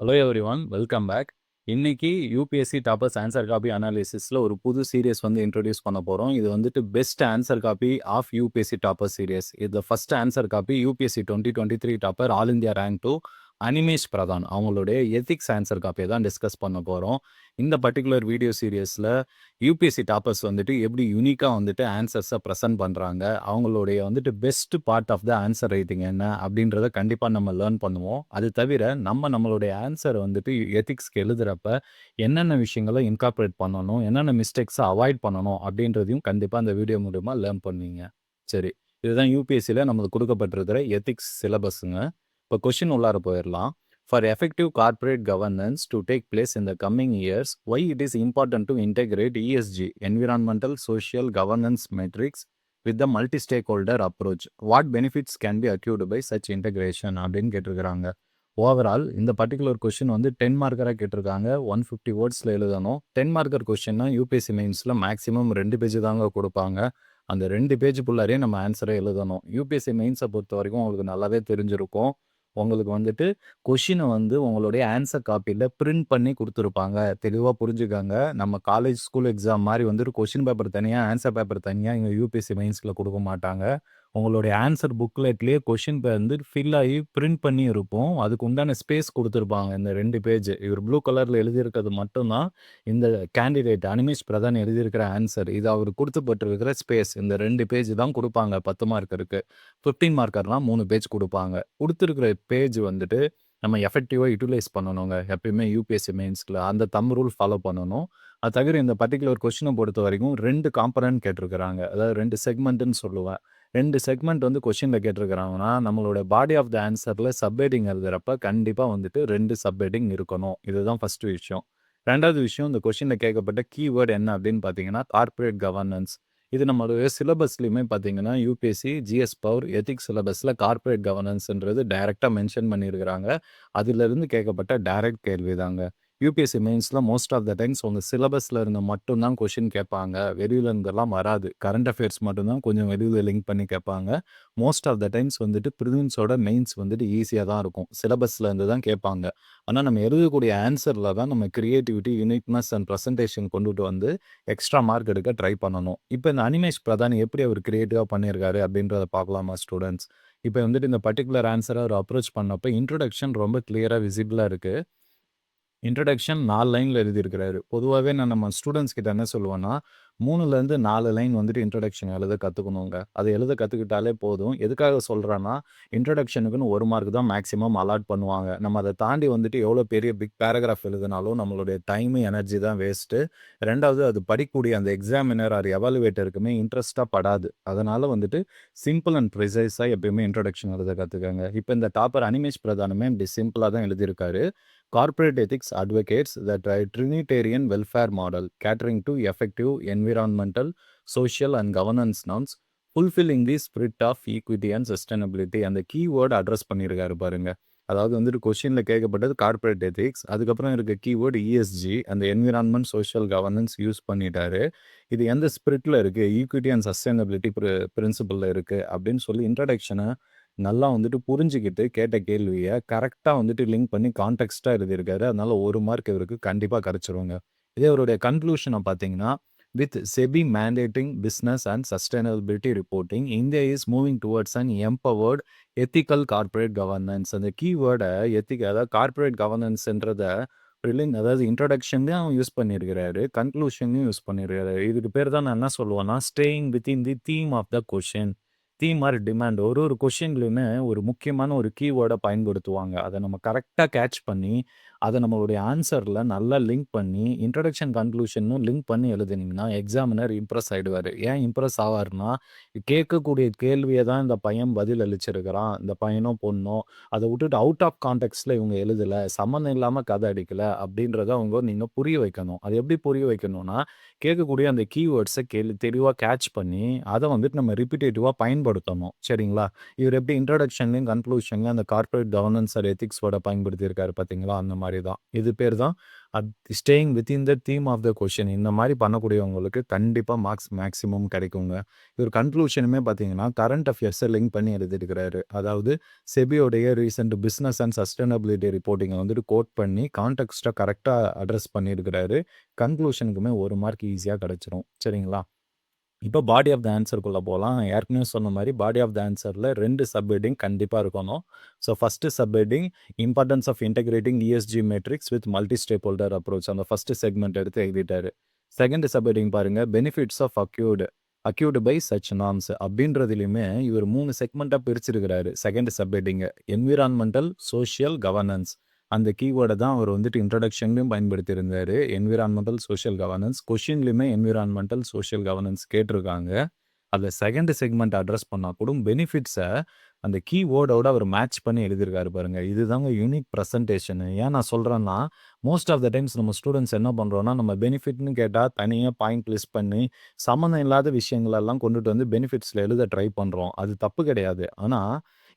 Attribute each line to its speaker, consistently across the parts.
Speaker 1: Hello everyone welcome back இன்னைக்கு UPSC toppers answer copy அனாலிசிஸில் ஒரு புது சீரியஸ் வந்து இன்ட்ரடியூஸ் பண்ண போகிறோம் இது வந்துட்டு best answer copy of UPSC topper series இது first answer copy UPSC twenty twenty three topper all India rank two Animesh Pradhan அவங்களுடைய எத்திக்ஸ் ஆன்சர் காப்பியை தான் டிஸ்கஸ் பண்ண போகிறோம் இந்த பர்டிகுலர் வீடியோ சீரியஸில் யூபிஎஸ்சி டாப்பர்ஸ் வந்துட்டு எப்படி யூனிக்காக வந்துட்டு ஆன்சர்ஸை ப்ரெசென்ட் பண்ணுறாங்க அவங்களுடைய வந்துட்டு best part of the answer writing என்ன அப்படின்றத கண்டிப்பாக நம்ம லேர்ன் பண்ணுவோம். அது தவிர நம்ம நம்மளுடைய ஆன்சர் வந்துட்டு எத்திக்ஸ்க்கு எழுதுகிறப்ப என்னென்ன விஷயங்களை இன்கார்பரேட் பண்ணணும் என்னென்ன மிஸ்டேக்ஸை அவாய்ட் பண்ணணும் அப்படின்றதையும் கண்டிப்பாக அந்த வீடியோ மூலிமா லேர்ன் பண்ணுவீங்க. சரி இதுதான் யூபிஎஸ்சியில் நம்மளுக்கு கொடுக்கப்பட்டிருக்கிற எத்திக்ஸ் சிலபஸுங்க இப்போ கொஷின் உள்ளார போயிடலாம் for effective corporate governance to take place in the coming years why it is important to integrate ESG environmental social governance metrics with the multi stakeholder approach what benefits can be accrued by such integration அப்படின்னு கேட்டிருக்கிறாங்க. Overall இந்த particular question வந்து ten மார்க்கராக கேட்டிருக்காங்க. One fifty வேர்ட்ஸில் எழுதணும். Ten marker கொஷின்னா UPSC மெயின்ஸில் மேக்ஸிமம் ரெண்டு பேஜ் தாங்க கொடுப்பாங்க. அந்த ரெண்டு பேஜ் புள்ளாரே நம்ம ஆன்சரை எழுதணும். யூபிஎஸ்சி மெயின்ஸை பொறுத்த வரைக்கும் உங்களுக்கு நல்லாவே தெரிஞ்சிருக்கும். உங்களுக்கு வந்துட்டு கொஷினை வந்து உங்களுடைய ஆன்சர் காப்பியில் பிரிண்ட் பண்ணி கொடுத்துருப்பாங்க. தெளிவாக புரிஞ்சுக்காங்க. நம்ம காலேஜ் ஸ்கூல் எக்ஸாம் மாதிரி வந்துட்டு கொஷின் பேப்பர் தனியாக ஆன்சர் பேப்பர் தனியாக இங்கே யூபிஎஸ்சி மெயின்ஸில் கொடுக்க மாட்டாங்க. உங்களுடைய ஆன்சர் புக்லெட்லேயே கொஷின் வந்து ஃபில் ஆகி பிரிண்ட் பண்ணி இருப்போம். அதுக்கு உண்டான ஸ்பேஸ் கொடுத்துருப்பாங்க இந்த ரெண்டு பேஜ் இவர் ப்ளூ கலரில் எழுதியிருக்கிறது மட்டும்தான். இந்த கேண்டிடேட் அனிமேஷ் பிரதான் எழுதியிருக்கிற ஆன்சர் இது அவர் கொடுத்துப்பட்டிருக்கிற ஸ்பேஸ் இந்த ரெண்டு பேஜ் தான் கொடுப்பாங்க பத்து மார்க்கருக்கு ஃபிஃப்டீன் மார்க்கர்லாம் மூணு பேஜ் கொடுப்பாங்க. கொடுத்துருக்கிற பேஜ் வந்துட்டு நம்ம எஃபெக்டிவாக யூட்டிலைஸ் பண்ணணுங்க. எப்பயுமே யூபிஎஸ்சி மெயின்ஸ்கில் அந்த தம் ரூல் ஃபாலோ பண்ணணும். அது தவிர இந்த பர்டிகுலர் கொஷினை பொறுத்த வரைக்கும் ரெண்டு காம்பனன்ட் கேட்டிருக்கிறாங்க. அதாவது ரெண்டு செக்மெண்ட்டுன்னு சொல்லுவேன். ரெண்டு செக்மெண்ட் வந்து கொஷினில் கேட்டிருக்கிறாங்கன்னா நம்மளோட பாடி ஆஃப் த ஆன்சரில் சப்ஹெட்டிங் எழுதுறப்ப கண்டிப்பாக வந்துட்டு ரெண்டு சப்ஹெட்டிங் இருக்கணும். இதுதான் ஃபஸ்ட்டு விஷயம். ரெண்டாவது விஷயம் இந்த கொஷினில் கேட்கப்பட்ட கீவேர்டு என்ன அப்படின்னு பார்த்தீங்கன்னா கார்ப்பரேட் கவர்னன்ஸ் இது நம்மளுடைய சிலபஸ்லையுமே பார்த்தீங்கன்னா யூபிஎஸ்சி ஜிஎஸ் பவர் எத்திக்ஸ் சிலபஸில் கார்ப்பரேட் கவர்னன்ஸ்ன்றது டைரெக்டாக மென்ஷன் பண்ணியிருக்கிறாங்க. அதிலிருந்து கேட்கப்பட்ட டைரக்ட் கேள்வி தாங்க யூபிஎஸ்சி மெயின்ஸில் மோஸ்ட் ஆஃப் த டைம்ஸ் உங்கள் சிலபஸில் இருந்து மட்டும்தான் கொஷின் கேட்பாங்க. வெளியில இருந்தெல்லாம் வராது. கரண்ட் அஃபேர்ஸ் மட்டும்தான் கொஞ்சம் வெளியில் லிங்க் பண்ணி கேட்பாங்க. மோஸ்ட் ஆஃப் த டைம்ஸ் வந்துட்டு ப்ரிலிம்ஸோட மெயின்ஸ் வந்துட்டு ஈஸியாக தான் இருக்கும். சிலபஸில் இருந்து தான் கேட்பாங்க. ஆனால் நம்ம எழுதக்கூடிய ஆன்சரில் தான் நம்ம கிரியேட்டிவிட்டி யூனிக்னஸ் அண்ட் ப்ரெசன்டேஷன் கொண்டுட்டு வந்து எக்ஸ்ட்ரா மார்க் எடுக்க ட்ரை பண்ணணும். இப்போ இந்த அனிமேஷ் பிரதானி எப்படி அவர் கிரியேட்டிவாக பண்ணியிருக்காரு அப்படின்றத பார்க்கலாமா ஸ்டூடெண்ட்ஸ் இப்போ வந்துட்டு இந்த பர்டிகுலர் ஆன்சரை அவர் அப்ரோச் பண்ணப்போ இன்ட்ரொடக்ஷன் ரொம்ப கிளியராக விசிபிளாக இருக்குது இன்ட்ரடக்ஷன் நாலு லைனில் எழுதியிருக்கிறாரு. பொதுவாகவே நான் நம்ம ஸ்டூடெண்ட்ஸ் கிட்ட என்ன சொல்லுவேன்னா மூணுலேருந்து நாலு லைன் வந்துட்டு இன்ட்ரடக்ஷன் எழுத கற்றுக்கணுங்க அதை எழுத கற்றுக்கிட்டாலே போதும். எதுக்காக சொல்கிறேன்னா இன்ட்ரடக்ஷனுக்குன்னு ஒரு மார்க் தான் மேக்ஸிமம் அலாட் பண்ணுவாங்க. நம்ம அதை தாண்டி வந்துட்டு எவ்வளோ பெரிய பிக் பேராகிராஃப் எழுதினாலும் நம்மளுடைய டைமு எனர்ஜி தான் வேஸ்ட்டு ரெண்டாவது அது படிக்கக்கூடிய அந்த எக்ஸாமினர் ஆர் எவாலுவேட்டருக்குமே இன்ட்ரெஸ்ட்டாக படாது. அதனால் வந்துட்டு சிம்பிள் அண்ட் ப்ரிசைஸாக எப்பயுமே இன்ட்ரடக்ஷன் எழுத கற்றுக்கங்க இப்போ இந்த டாப்பர் அனிமேஷ் பிரதானமே இப்படி சிம்பிளாக தான் எழுதியிருக்காரு. Corporate ethics advocates that a Trinitarian welfare model catering to effective environmental, social, and governance norms, fulfilling the spirit of equity and sustainability. அந்த கீவேர்டு அட்ரஸ் பண்ணியிருக்காரு பாருங்க. அதாவது வந்துட்டு கொஷினில் கேட்கப்பட்டது கார்ப்பரேட் எத்திக்ஸ் அதுக்கப்புறம் இருக்க கீவேர்டு இஎஸ்ஜி அந்த என்விரான்மெண்ட் சோஷியல் கவர்னன்ஸ் யூஸ் பண்ணிட்டாரு. இது எந்த ஸ்பிரிட்டில் இருக்குது ஈக்விட்டி அண்ட் சஸ்டைனபிலிட்டி பிரின்சிபலில் இருக்குது அப்படின்னு சொல்லி இன்ட்ரடக்ஷனை நல்லா வந்துட்டு புரிஞ்சுக்கிட்டு கேட்ட கேள்வியை கரெக்டாக வந்துட்டு லிங்க் பண்ணி கான்டெக்ஸ்டாக எழுதியிருக்காரு. அதனால ஒரு மார்க் இவருக்கு கண்டிப்பாக கிடச்சிருவாங்க இதே அவருடைய கன்க்ளூஷனை பார்த்தீங்கன்னா with SEBI mandating business and sustainability reporting India is moving towards and empowered ethical corporate governance. அந்த கீவேர்டை எத்திக் அதாவது கார்ப்பரேட் கவர்னன்ஸ்ன்றத ப்ரிலிங் அதாவது இன்ட்ரடக்ஷன்லேயும் அவன் யூஸ் பண்ணியிருக்கிறாரு கன்க்ளூஷன்லையும் யூஸ் பண்ணியிருக்காரு இதுக்கு பேர் தான் நான் என்ன சொல்லுவேன்னா staying within the theme of the question theme or demand. ஒரு ஒரு கொஷின்லையுமே ஒரு முக்கியமான ஒரு கீவேர்டை பயன்படுத்துவாங்க. அதை நம்ம கரெக்டாக கேட்ச் பண்ணி அதை நம்மளுடைய ஆன்சரில் நல்லா லிங்க் பண்ணி இன்ட்ரடக்ஷன் கன்க்ளூஷனும் லிங்க் பண்ணி எழுதுனீங்கன்னா எக்ஸாமினர் இம்ப்ரெஸ் ஆகிடுவார் ஏன் இம்ப்ரெஸ் ஆவார்னா கேட்கக்கூடிய கேள்வியை தான் இந்த பையன் பதில் அளிச்சிருக்கிறான். இந்த பையனோ பொண்ணோ அதை விட்டுட்டு அவுட் ஆஃப் கான்டெக்ட்ஸில் இவங்க எழுதலை சம்மந்தம் இல்லாமல் கதை அடிக்கலை அப்படின்றத அவங்க நீங்கள் புரிய வைக்கணும். அது எப்படி புரிய வைக்கணும்னா கேட்கக்கூடிய அந்த கீவேர்ட்ஸை கேள்வி தெளிவாக கேட்ச் பண்ணி அதை வந்துட்டு நம்ம ரிப்பீட்டேட்டிவாக பயன்படுத்தணும். சரிங்களா? இவர் எப்படி இன்ட்ரடக்ஷன்லையும் கன்க்ளூஷன்லையும் அந்த கார்பரேட் கவர்னன்ஸ் ஆர் எத்திக்ஸோட பயன்படுத்தியிருக்காரு பார்த்தீங்களா அந்த மாதிரி. மாதிரி தான். இது பேர் தான் அத் staying within the theme of the question இந்த மாதிரி பண்ணக்கூடியவங்களுக்கு கண்டிப்பாக மார்க்ஸ் மேக்ஸிமம் கிடைக்குங்க. இவர் கன்க்ளூஷனுமே பார்த்தீங்கன்னா, கரண்ட் அஃபேர்ஸ லிங்க் பண்ணி எழுதியிருக்கிறாரு. அதாவது செபியோடைய ரீசெண்ட் பிஸ்னஸ் அண்ட் சஸ்டைனபிலிட்டி ரிப்போர்ட்டிங்கை வந்துட்டு கோட் பண்ணி கான்டெக்ஸ்ட்ட கரெக்டாக அட்ரஸ் பண்ணியிருக்கிறாரு. கன்க்ளூஷனுக்குமே ஒரு மார்க் ஈஸியாக கிடைச்சிரும். சரிங்களா? இப்போ பாடி ஆஃப் த ஆன்சருக்குள்ளே போகலாம் ஏற்கனவே சொன்ன மாதிரி பாடி ஆஃப் த ஆன்சரில் ரெண்டு சப்ஹெட்டிங் கண்டிப்பாக இருக்கணும். So first subheading importance of integrating ESG metrics with multi stakeholder approach. அந்த ஃபஸ்ட்டு செக்மெண்ட் எடுத்து எழுதிட்டாரு. செகண்ட் சப்ஹெட்டிங் பாருங்கள் benefits of accrued accrued by such norms அப்படின்றதுலையுமே இவர் மூணு செக்மெண்ட்டாக பிரிச்சிருக்கிறாரு. Second subheading environmental social governance. அந்த கீவேர்டை தான் அவர் வந்துட்டு இன்ட்ரடக்ஷன்லையும் பயன்படுத்தியிருந்தார் என்விரான்மெண்டல் சோஷியல் கவர்னன்ஸ். கொஷின்லையுமே என்விரான்மெண்டல் சோஷியல் கவர்னன்ஸ் கேட்டிருக்காங்க. அதில் செகண்ட் செக்மெண்ட் அட்ரஸ் பண்ணால் கூட பெனிஃபிட்ஸை அந்த கீவேர்டோட அவர் மேட்ச் பண்ணி எழுதியிருக்காரு பாருங்க. இதுதாங்க யூனிக் ப்ரெசன்டேஷன் ஏன் நான் சொல்கிறேன்னா மோஸ்ட் ஆஃப் த டைம்ஸ் நம்ம ஸ்டூடெண்ட்ஸ் என்ன பண்ணுறோன்னா நம்ம பெனிஃபிட்னு கேட்டால் தனியாக பாயிண்ட் லிஸ்ட் பண்ணி, சம்மந்தம் இல்லாத விஷயங்களெல்லாம் கொண்டுட்டு வந்து பெனிஃபிட்ஸில் எழுத ட்ரை பண்ணுறோம் அது தப்பு கிடையாது. ஆனால்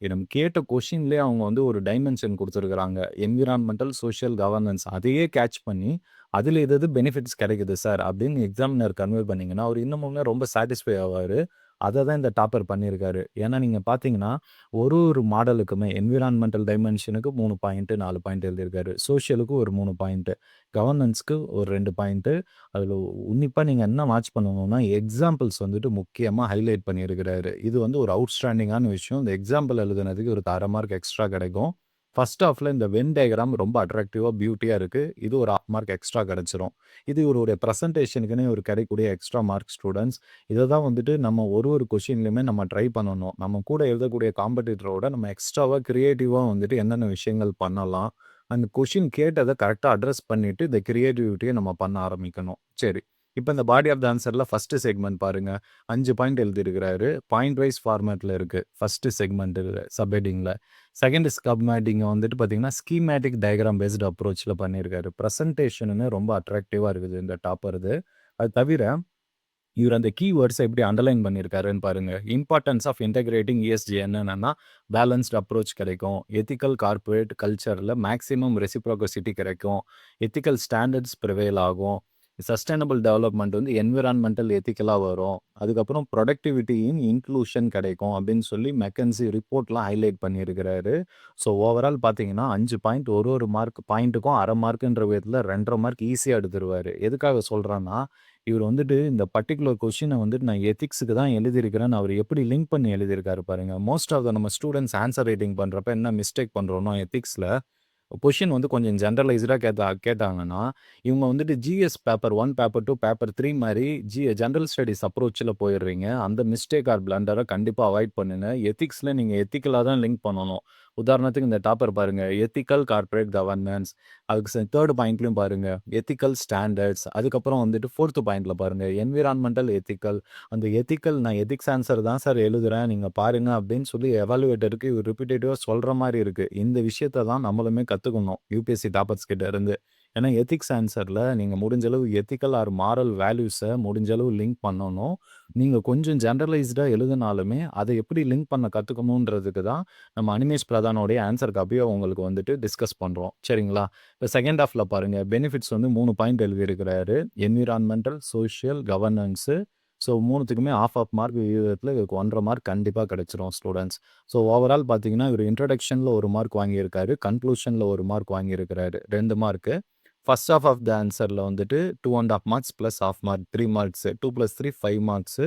Speaker 1: நம்ம கேட்ட கொஷின்லேயே அவங்க வந்து ஒரு டைமென்ஷன் கொடுத்துருக்குறாங்க. என்விரான்மெண்டல் சோஷியல் கவர்னன்ஸ் அதையே கேட்ச் பண்ணி, அதில் எது பெனிஃபிட்ஸ் கிடைக்குது சார்? அப்படின்னு எக்ஸாமினர் கன்வே பண்ணிங்கன்னா அவர் இன்னமுமே ரொம்ப சாட்டிஸ்ஃபை ஆவார். அதை தான் இந்த டாப்பர் பண்ணியிருக்காரு. ஏன்னா நீங்கள் பார்த்தீங்கன்னா, ஒரு ஒரு மாடலுக்குமே என்விரான்மெண்டல் டைமென்ஷனுக்கு மூணு பாயிண்ட்டு நாலு பாயிண்ட் எழுதியிருக்காரு. சோஷியலுக்கு ஒரு மூணு பாயிண்ட்டு கவர்னன்ஸ்க்கு ஒரு ரெண்டு பாயிண்ட்டு அதில் உன்னிப்பாக நீங்கள் என்ன வாட்ச் பண்ணணும்னா, எக்ஸாம்பிள்ஸ் வந்துட்டு முக்கியமாக ஹைலைட் பண்ணியிருக்கிறாரு. இது வந்து ஒரு அவுட்ஸ்டாண்டிங்கான விஷயம். இந்த எக்ஸாம்பிள் எழுதுனதுக்கு ஒரு தர மார்க் எக்ஸ்ட்ரா கிடைக்கும். ஃபர்ஸ்ட் ஆஃப்ல இந்த வென் டயக்ராம் ரொம்ப அட்ராக்டிவாக பியூட்டியாக இருக்குது இது ஒரு 1/2 மார்க் எக்ஸ்ட்ரா கிடைச்சிரும். இது ஒரு பிரசன்டேஷனுக்குன்னே ஒரு கிடைக்கக்கூடிய எக்ஸ்ட்ரா மார்க் ஸ்டூடண்ட்ஸ். இதை தான் வந்துட்டு நம்ம ஒரு ஒரு கொஷின்லையுமே நம்ம ட்ரை பண்ணணும். நம்ம கூட எழுதக்கூடிய காம்படிட்டரோட நம்ம எக்ஸ்ட்ராவாக கிரியேட்டிவா வந்துட்டு என்னென்ன விஷயங்கள் பண்ணலாம். அந்த கொஷின் கேட்டதை கரெக்டாக அட்ரஸ் பண்ணிவிட்டு இந்த க்ரியேட்டிவிட்டியை நம்ம பண்ண ஆரம்பிக்கணும். சரி. இப்போ இந்த பாடி ஆஃப் த ஆன்சரில் ஃபஸ்ட்டு செக்மெண்ட் பாருங்கள் அஞ்சு பாயிண்ட் எழுதியிருக்கிறாரு. பாயிண்ட் வைஸ் ஃபார்மேட்டில் இருக்குது ஃபஸ்ட்டு செக்மெண்ட் சப் செகண்ட் ஸ்கப்மேட்டிங்கை வந்துட்டு பார்த்தீங்கன்னா, ஸ்கீமேட்டிக் டயக்ராம் பேஸ்டு அப்ரோச்சில் பண்ணியிருக்காரு. பிரசன்டேஷனுமே ரொம்ப அட்ராக்டிவாக இருக்குது இந்த டாப்பர்து. அது தவிர, இவர் அந்த கீவேர்ட்ஸை எப்படி அண்டர்லைன் பண்ணியிருக்காருன்னு பாருங்க. இம்பார்ட்டன்ஸ் ஆஃப் இன்டகிரேட்டிங் இஎஸ்ஜி என்னென்னன்னா, பேலன்ஸ்ட் அப்ரோச் கிடைக்கும். எத்திக்கல் கார்ப்பரேட் கல்ச்சரில் மேக்ஸிமம் ரெசிப்ரோகசிட்டி கிடைக்கும். எத்திக்கல் ஸ்டாண்டர்ட்ஸ் ப்ரிவேல் ஆகும். சஸ்டைனபிள் டெவலப்மெண்ட் வந்து என்விரான்மெண்டல் எத்திக்கலாக வரும். அதுக்கப்புறம் புரொடக்டிவிட்டி இன் இன்க்ளூஷன் கிடைக்கும் அப்படின்னு சொல்லி மெக்கன்சி ரிப்போர்ட்லாம் ஹைலைட் பண்ணியிருக்கிறாரு. ஸோ ஓவரால் பார்த்தீங்கன்னா, அஞ்சு பாயிண்ட் ஒரு ஒரு மார்க் பாயிண்ட்டுக்கும் அரை மார்க்குன்ற விதத்தில் ரெண்டரை மார்க் ஈஸியாக எடுத்துருவார் எதுக்காக சொல்கிறான்னா இவர் வந்துட்டு இந்த பர்ட்டிகுலர் கொஷினை வந்துட்டு நான் எத்திக்ஸுக்கு தான் எழுதியிருக்கிறேன்னு அவர் எப்படி லிங்க் பண்ணி எழுதியிருக்காரு பாருங்க. மோஸ்ட் ஆஃப் த நம்ம ஸ்டூடெண்ட்ஸ் ஆன்ஸர் ரைட்டிங் பண்ணுறப்ப என்ன மிஸ்டேக் பண்ணுறோன்னா எத்திக்ஸில் கொஷின் வந்து கொஞ்சம் ஜென்ரலைஸ்டாக கேட்டா கேட்டாங்கன்னா, இவங்க வந்துட்டு GS paper one paper two paper three மாதிரி ஜி ஜென்ரல் ஸ்டடிஸ் அப்ரோச்சில் போயிடுறீங்க. அந்த மிஸ்டேக் ஆர் பிளண்டரை கண்டிப்பாக அவாய்ட் பண்ணுங்க. எத்திக்ஸ்ல நீங்கள் எத்திக்கலாக தான் லிங்க் பண்ணணும். உதாரணத்துக்கு இந்த டாப்பர் பாருங்க. Ethical corporate governance. அதுக்கு ச 3 பாயிண்ட்லயும் பாருங்க. Ethical standards. அதுக்கப்புறம் வந்துட்டு 4த் பாயிண்ட்ல பாருங்க. Environmental ethical. அந்த எத்திக்கல் நான் எத்திக்ஸ் ஆன்சர் தான் சார் எழுதுறேன். நீங்க பாருங்க அப்படின்னு சொல்லி எவாலுவேட்டருக்கு இவர் ரிப்பிட்டேட்டிவா சொல்ற மாதிரி இருக்கு. இந்த விஷயத்த தான் நம்மளுமே கத்துக்கணும். யூபிஎஸ்சி டாப்பர்ஸ் கிட்ட இருந்து. ஏன்னா எத்திக்ஸ் ஆன்சரில் நீங்கள் முடிஞ்சளவு எத்திக்கல் ஆர் மாரல் வேல்யூஸை முடிஞ்சளவு லிங்க் பண்ணணும். நீங்கள் கொஞ்சம் ஜென்ரலைஸ்டாக எழுதினாலுமே, அதை எப்படி லிங்க் பண்ண கற்றுக்கணுன்றதுக்கு தான் நம்ம அனிமேஷ் பிரதானோடைய ஆன்சர் காப்பிய உங்களுக்கு வந்துட்டு டிஸ்கஸ் பண்ணுறோம் சரிங்களா? இப்போ செகண்ட் ஹாஃப்ல பாருங்கள் பெனிஃபிட்ஸ் வந்து மூணு பாயிண்ட் எழுதியிருக்கிறாரு. என்விரான்மெண்டல் சோஷியல் கவர்னன்ஸு ஸோ மூணுத்துக்குமே ஆஃப் ஆஃப் மார்க் விகிதத்துல இவருக்கு 1 1/2 மார்க் கண்டிப்பாக கிடச்சிரும் ஸ்டூடண்ட்ஸ். ஸோ ஓவரால் பார்த்தீங்கன்னா, இவர் இன்ட்ரடக்ஷனில் ஒரு மார்க் வாங்கியிருக்காரு. கன்க்ளூஷனில் ஒரு மார்க் வாங்கியிருக்கிறாரு. ரெண்டு mark. First half of the ஆன்சரில் வந்துட்டு 2 1/2 marks plus half mark three marks two plus three five marks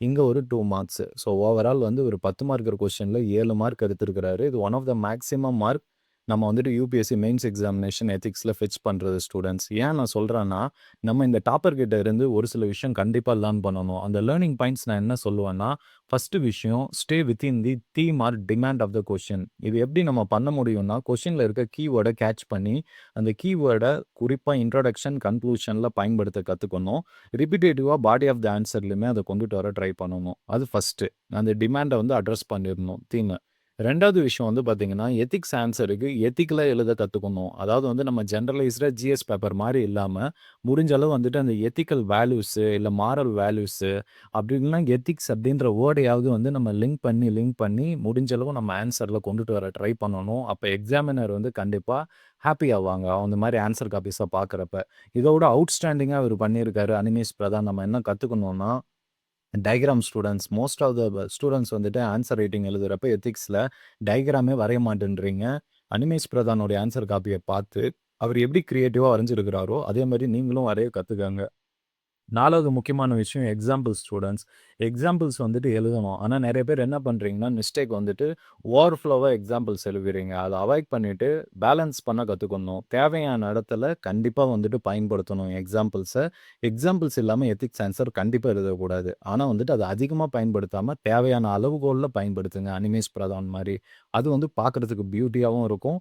Speaker 1: இங்கே ஒரு டூ மார்க்ஸு ஸோ ஓவரால் வந்து ஒரு 10 மார்க் கொஸ்டினில் ஏழு மார்க் எடுத்துருக்கிறாரு. இது one of the maximum mark நம்ம வந்துட்டு யூபிஎஸ்சி மெயின்ஸ் எக்ஸாமினேஷன் எத்திக்ஸில் ஃபெட்ச் பண்ணுறது ஸ்டூடண்ட்ஸ். ஏன் நான் சொல்கிறேன்னா நம்ம இந்த டாப்பர் கிட்ட இருந்து ஒரு சில விஷயம் கண்டிப்பாக லேர்ன் பண்ணணும். அந்த லேர்னிங் பாயிண்ட்ஸ் நான் என்ன சொல்லுவேன்னா, ஃபஸ்ட்டு விஷயம் stay within the theme or demand of the question இது எப்படி நம்ம பண்ண முடியும்னா, கொஷினில் இருக்க கீவேர்டை கேட்ச் பண்ணி, அந்த கீவேர்டை குறிப்பாக இன்ட்ரோடக்ஷன், கன்க்ளூஷனில் பயன்படுத்த கற்றுக்கணும் ரிப்பிட்டேட்டிவா பாடி ஆஃப் த ஆன்சர்லையுமே அதை கொண்டுட்டு வர ட்ரை பண்ணணும். அது ஃபர்ஸ்ட்டு. அந்த டிமாண்டை வந்து அட்ரஸ் பண்ணிடணும் தீமை ரெண்டாவது விஷயம் வந்து பார்த்தீங்கன்னா, எத்திக்ஸ் ஆன்சருக்கு எத்திக்கலாக எழுத கற்றுக்கணும் அதாவது வந்து நம்ம ஜென்ரலைஸ்டாக ஜிஎஸ் பேப்பர் மாதிரி இல்லாமல் முடிஞ்ச அளவு வந்துட்டு அந்த எத்திக்கல் வேல்யூஸு, இல்லை மாரல் வேல்யூஸு, அப்படி எத்திக்ஸ் அப்படின்ற வேர்டையாவது வந்து நம்ம லிங்க் பண்ணி, லிங்க் பண்ணி முடிஞ்ச அளவு நம்ம ஆன்சரில் கொண்டுட்டு வர ட்ரை பண்ணணும். அப்போ எக்ஸாமினர் வந்து கண்டிப்பாக ஹாப்பி ஆவாங்க. அந்த மாதிரி ஆன்சர் காப்பீஸாக பார்க்குறப்ப. இதோட அவுட்ஸ்டாண்டிங்காக அவர் பண்ணியிருக்காரு அனிமேஷ் பிரதான். நம்ம என்ன கற்றுக்கணுன்னா diagram students most of the students வந்துட்டு ஆன்சர் ரைட்டிங் எழுதுறப்ப எத்திக்ஸில் டயக்ராமே வரைய மாட்டேன்றீங்க. அனிமேஷ் பிரதானுடைய ஆன்சர் காப்பியை பார்த்து, அவர் எப்படி க்ரியேட்டிவாக வரைஞ்சிருக்கிறாரோ, அதே மாதிரி நீங்களும் வரைய கற்றுக்கங்க நாலாவது முக்கியமான விஷயம் எக்ஸாம்பிள் ஸ்டூடெண்ட்ஸ் எக்ஸாம்பிள்ஸ் வந்துட்டு எழுதணும். ஆனால் நிறைய பேர் என்ன பண்ணுறீங்கன்னா மிஸ்டேக் வந்துட்டு ஓவர்ஃப்ளோவா எக்ஸாம்பிள்ஸ் எழுதுறீங்க. அதை அவாய்ட் பண்ணிவிட்டு பேலன்ஸ் பண்ண கற்றுக்கணும் தேவையான இடத்துல கண்டிப்பாக வந்துட்டு பயன்படுத்தணும் எக்ஸாம்பிள்ஸை எக்ஸாம்பிள்ஸ் இல்லாமல் எத்திக்ஸ் ஆன்சர் கண்டிப்பாக எழுதக்கூடாது. ஆனால் வந்துட்டு அதை அதிகமாக பயன்படுத்தாமல் தேவையான அளவுகோலில் பயன்படுத்துங்க. அனிமேஸ் பிரதான் மாதிரி அது வந்து பார்க்கறதுக்கு பியூட்டியாகவும் இருக்கும்.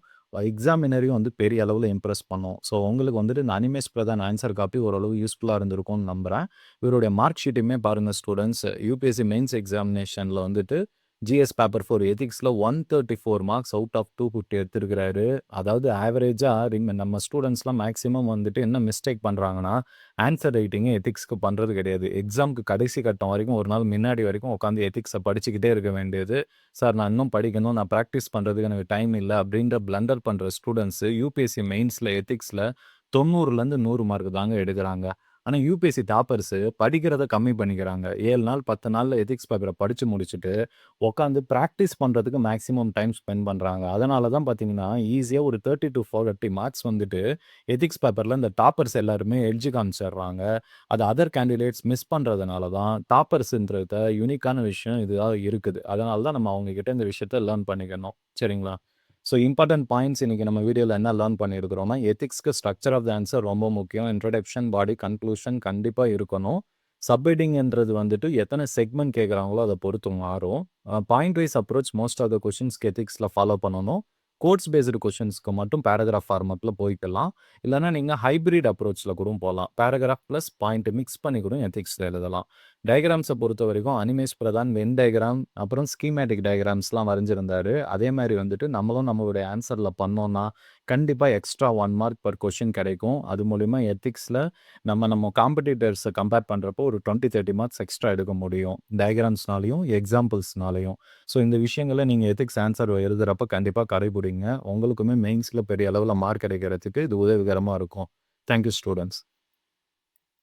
Speaker 1: எக்ஸாமினரையும் வந்து பெரிய அளவில் இம்ப்ரெஸ் பண்ணும். ஸோ உங்களுக்கு வந்துட்டு இந்த அனிமேஸ் பிரதான் ஆன்சர் காப்பி ஓரளவு யூஸ்ஃபுல்லாக இருந்திருக்கும்னு நம்புறேன். இவருடைய மார்க் ஷீட்டுமே பாருங்க ஸ்டூடெண்ட்ஸ் யூபிஎஸ்சி மெயின்ஸ் எக்ஸாமினேஷனில் வந்துட்டு GS paper four எதிக்ஸில் one thirty four marks out of 250 எடுத்திருக்கிறாரு. அதாவது ஆவரேஜாக ரிங் நம்ம ஸ்டூடெண்ட்ஸ்லாம் மேக்ஸிமம் வந்துட்டு என்ன மிஸ்டேக் பண்ணுறாங்கன்னா ஆன்சர் ரைட்டிங்கு எத்திக்ஸ்க்கு பண்ணுறது கிடையாது. எக்ஸாம்க்கு கடைசி கட்டம் வரைக்கும் ஒரு நாள் முன்னாடி வரைக்கும் உட்காந்து எதிக்ஸை படிச்சுக்கிட்டே இருக்க வேண்டியது. சார் நான் இன்னும் படிக்கணும். நான் ப்ராக்டிஸ் பண்ணுறதுக்கு எனக்கு டைம் இல்லை அப்படின்ற பிளண்டர் பண்ணுற ஸ்டூடெண்ட்ஸு யூபிஎஸ்சி மெயின்ஸில் எதிக்ஸில் தொண்ணூறுலேருந்து நூறு மார்க் தாங்க எடுக்கிறாங்க ஆனால் யூபிஎஸ்சி டாப்பர்ஸு படிக்கிறத கம்மி பண்ணிக்கிறாங்க. ஏழு நாள் பத்து நாளில் எதிக்ஸ் பேப்பரை படித்து முடிச்சுட்டு, உட்காந்து ப்ராக்டிஸ் பண்ணுறதுக்கு மேக்ஸிமம் டைம் ஸ்பெண்ட் பண்ணுறாங்க அதனால தான் பார்த்தீங்கன்னா, ஈஸியாக ஒரு 30 டூ 40 மார்க்ஸ் வந்துட்டு எதிக்ஸ் பேப்பரில் இந்த டாப்பர்ஸ் எல்லாருமே எட்ஜ் காமிச்சிடுறாங்க. அது அதர் கேண்டிடேட்ஸ் மிஸ் பண்ணுறதுனால தான் டாப்பர்ஸுன்றத யூனிக்கான விஷயம் இதுதான் இருக்குது. அதனால தான் நம்ம அவங்கக்கிட்ட இந்த விஷயத்த லேர்ன் பண்ணிக்கணும். சரிங்களா? ஸோ இம்பார்ட்டன்ட் பாயிண்ட்ஸ் இன்னைக்கு நம்ம வீடியோவில் என்ன லேர்ன் பண்ணியிருக்கிறோம்னா, எத்திக்ஸ்க்கு ஸ்ட்ரக்சர் ஆஃப் த ஆன்ஸர் ரொம்ப முக்கியம். இன்ட்ரடக்ஷன் பாடி, கன்க்ளூஷன் கண்டிப்பாக இருக்கணும். சப்ஹெட்டிங்ன்றது வந்துட்டு எத்தனை செக்மெண்ட் கேட்குறாங்களோ அதை பொறுத்து மாறும். Point wise approach most of the கொஷின்ஸ்க்கு எத்திக்ஸில் ஃபாலோ பண்ணணும். கோட்ஸ் பேஸ்டு கொஷின்ஸ்க்கு மட்டும் பேராகிராஃப் ஃபார்மட்டில் போய்க்கலாம். இல்லைன்னா நீங்கள் ஹைபிரிட் அப்ரோச்சில் கூட போகலாம் பேராகிராஃப் ப்ளஸ் பாயிண்ட் மிக்ஸ் பண்ணி கூட எத்திக்ஸில் எழுதலாம். டையக்ராம்ஸை பொறுத்த வரைக்கும் அனிமேஷ் பிரதான் வென் டயக்ராம் அப்புறம் ஸ்கீமேட்டிக் டயக்ராம்ஸ்லாம் வரைஞ்சிருந்தாரு. அதே மாதிரி வந்துட்டு நம்மளும் நம்மளுடைய ஆன்சரில் பண்ணோன்னா கண்டிப்பாக extra one mark per question கிடைக்கும். அது மூலிமா எத்திக்ஸில் நம்ம நம்ம காம்படிட்டர்ஸை கம்பேர் பண்ணுறப்போ ஒரு 20, 30 மார்க்ஸ் எக்ஸ்ட்ரா எடுக்க முடியும். டயக்ராம்ஸ்னாலையும் எக்ஸாம்பிள்ஸ்னாலையும் ஸோ இந்த விஷயங்களை நீங்கள் எத்திக்ஸ் ஆன்சர் எழுதுகிறப்ப கண்டிப்பாக கடைபிடிங்க. உங்களுக்குமே மெயின்ஸில் பெரிய அளவில் மார்க் கிடைக்கிறதுக்கு இது உதவிகரமாக இருக்கும். Thank you students.